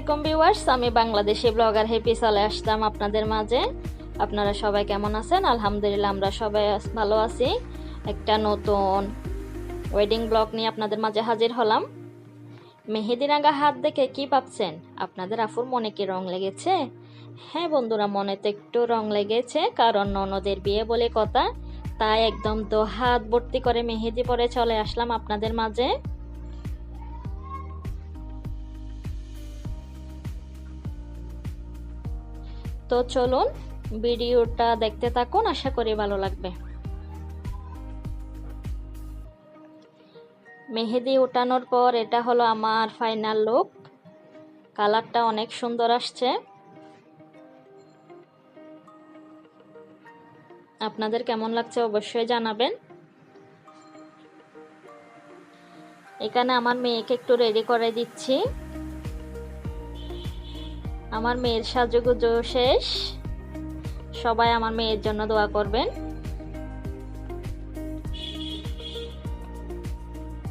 আলাইকুম ভিউয়ার্স, আমি Bangladeshi blogger happy চলে আসলাম আপনাদের মাঝে। আপনারা সবাই কেমন আছেন? আলহামদুলিল্লাহ, আমরা সবাই ভালো আছি। একটা নতুন ওয়েডিং ব্লগ নিয়ে আপনাদের মাঝে হাজির হলাম। মেহেদি রাঙা হাত দেখে কি ভাবছেন? আপনাদের আফুর মনে কি রং লেগেছে? হ্যাঁ বন্ধুরা, মনে তো একটু রং লেগেছে, কারণ ননদের বিয়ে বলে কথা। তাই একদম দো হাত ভর্তি করে মেহেদি পরে চলে আসলাম আপনাদের মাঝে। তো চলুন ভিডিওটা দেখতে থাকুন, আশা করি ভালো লাগবে। মেহেদি উঠানোর পর এটা হলো আমার ফাইনাল লুক কালারটা অনেক সুন্দর আসছে। আপনাদের কেমন লাগছে অবশ্যই জানাবেন। এখানে আমার মেয়েকে একটু রেডি করে দিচ্ছি। আমার মেয়ের সাজুগুজু শেষ। সবাই আমার মেয়ের জন্য দোয়া করবেন।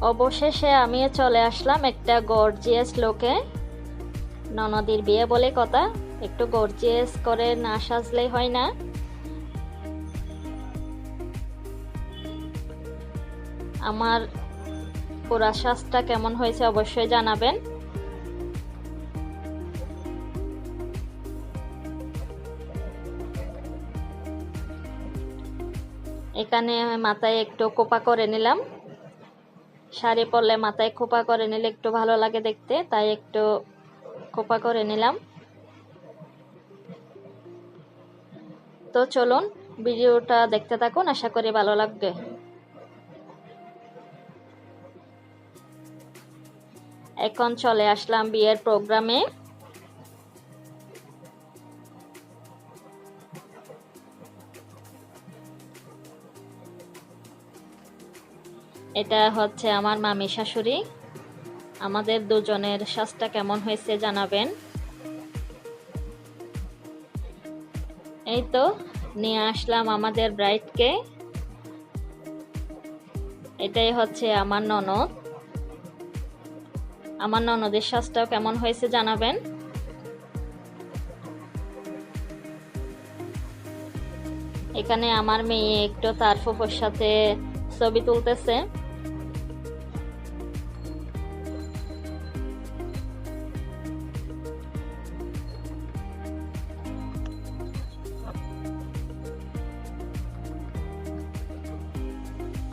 অবশেষে আমিও চলে আসলাম একটা গর্জিয়াস লোকে। ননদির বিয়ে বলে কথা, একটু গর্জিয়াস করে না সাজলেই হয় না। আমার পুরা সাজটা কেমন হয়েছে অবশ্যই জানাবেন। এখানে মাথায় একটু কোপা করে নিলাম। শাড়ি পরলে মাথায় খোপা করে নিলে একটু ভালো লাগে দেখতে, তাই একটু খোপা করে নিলাম। তো চলুন ভিডিওটা দেখতে থাকুন, আশা করি ভালো লাগবে। এখন চলে আসলাম বিয়ের প্রোগ্রামে। এটা হচ্ছে আমার মামি শাশুড়ি। আমাদের দুজনের শ্বাসটা কেমন হয়েছে জানাবেন। এই তো, নিয়ে আসলাম আমাদের ব্রাইডকে এটাই হচ্ছে আমার ননদ। আমার ননদের শ্বাসটাও কেমন হয়েছে জানাবেন। এখানে আমার মেয়ে একটু তার সাথে ছবি তুলতেছে।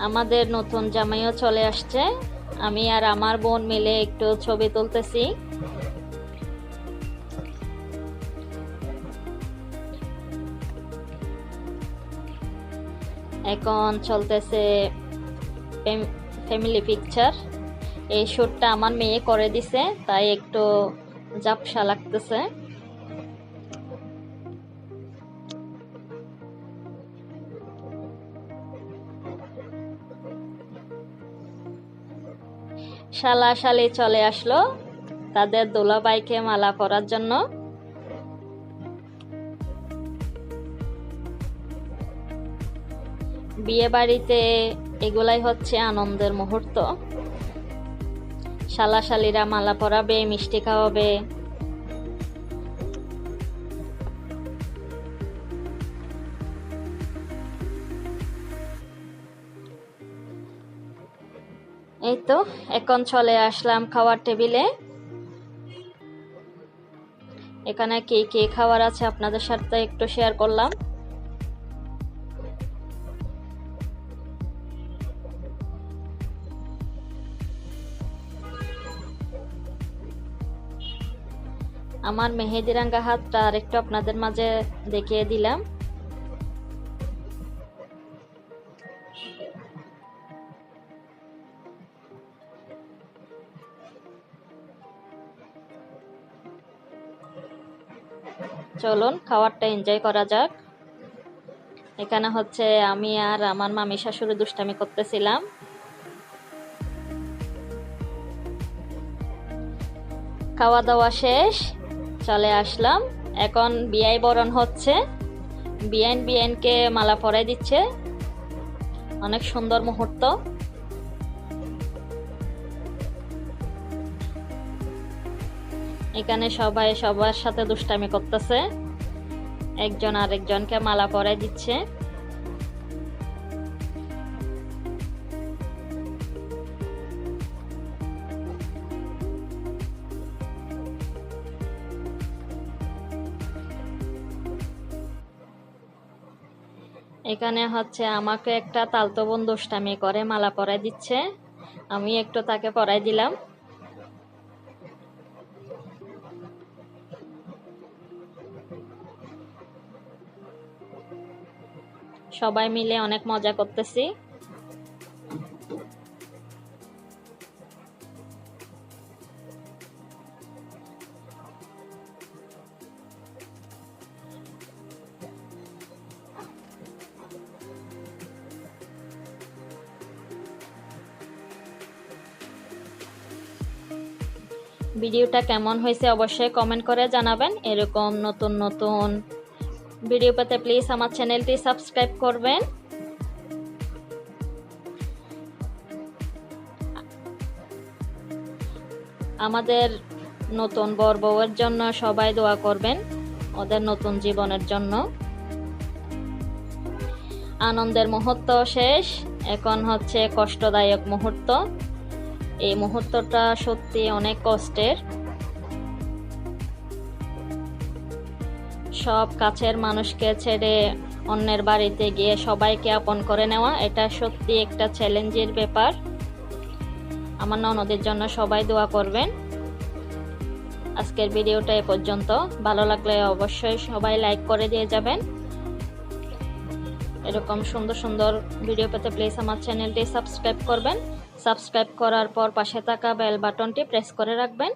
আমাদের নতুন জামাইও চলে আসছে। আমি আর আমার বোন মিলে একটু ছবি তুলতেছি। এখন চলতেছে ফ্যামিলি পিকচার। এই শ্যুটটা আমার মেয়ে করে দিছে, তাই একটু জাপসা লাগতেছে। শালা শালি চলে আসলো তাদের দোলাবাইকে মালা পরার জন্য। বিয়ে বাড়িতে এগুলাই হচ্ছে আনন্দের মুহূর্ত। শালা শালিরা মালা পরাবে, মিষ্টি খাওয়াবে। এই তো, এখন চলে আসলাম খাওয়ার টেবিলে। এখানে কে কে খাবার আছে আপনাদের সাথে একটু শেয়ার করলাম। আমার মেহেদিরাঙ্গা হাতটা আরেকটু আপনাদের মাঝে দেখিয়ে দিলাম। চলুন, খাবারটা এনজয় করা যাক। এখানে হচ্ছে আমি আর আমার মামি শাশুড়ি দুষ্টামি করতেছিলাম। খাওয়া দাওয়া শেষ, চলে আসলাম। এখন বিয়াই বরণ হচ্ছে। বিয়ান বিয়ানকে মালা পরাই দিচ্ছে। অনেক সুন্দর মুহূর্ত। এখানে সবাই সবার সাথে দুষ্টামি করতেছে। একজন আরেকজনকে মালা পরাই দিচ্ছে। এখানে হচ্ছে আমাকে একটা তালতো বোন দুষ্টামি করে মালা পরাই দিচ্ছে। আমি একটু তাকে পরাই দিলাম। সবাই মিলে অনেক মজা করতেছি। ভিডিওটা কেমন হয়েছে অবশ্যই কমেন্ট করে জানাবেন। এরকম নতুন নতুন ভিডিও পেতে প্লিজ আমার চ্যানেলটি সাবস্ক্রাইব করবেন। আমাদের নতুন বর বউয়ের জন্য সবাই দোয়া করবেন, ওদের নতুন জীবনের জন্য। আনন্দের মুহূর্ত শেষ, এখন হচ্ছে কষ্টদায়ক মুহূর্ত। এই মুহূর্তটা সত্যি অনেক কষ্টের। সব কাছের মানুষকে ছেড়ে অন্যের বাড়িতে গিয়ে সবাইকে আপন করে নেওয়া, এটা সত্যি একটা চ্যালেঞ্জের ব্যাপার। আমার ননদের জন্য সবাই দোয়া করবেন। আজকের ভিডিওটা এ পর্যন্ত। ভালো লাগলে অবশ্যই সবাই লাইক করে দিয়ে যাবেন। এরকম সুন্দর সুন্দর ভিডিও পেতে প্লিজ আমার চ্যানেলটি সাবস্ক্রাইব করবেন। সাবস্ক্রাইব করার পর পাশে থাকা বেল বাটনটি প্রেস করে রাখবেন।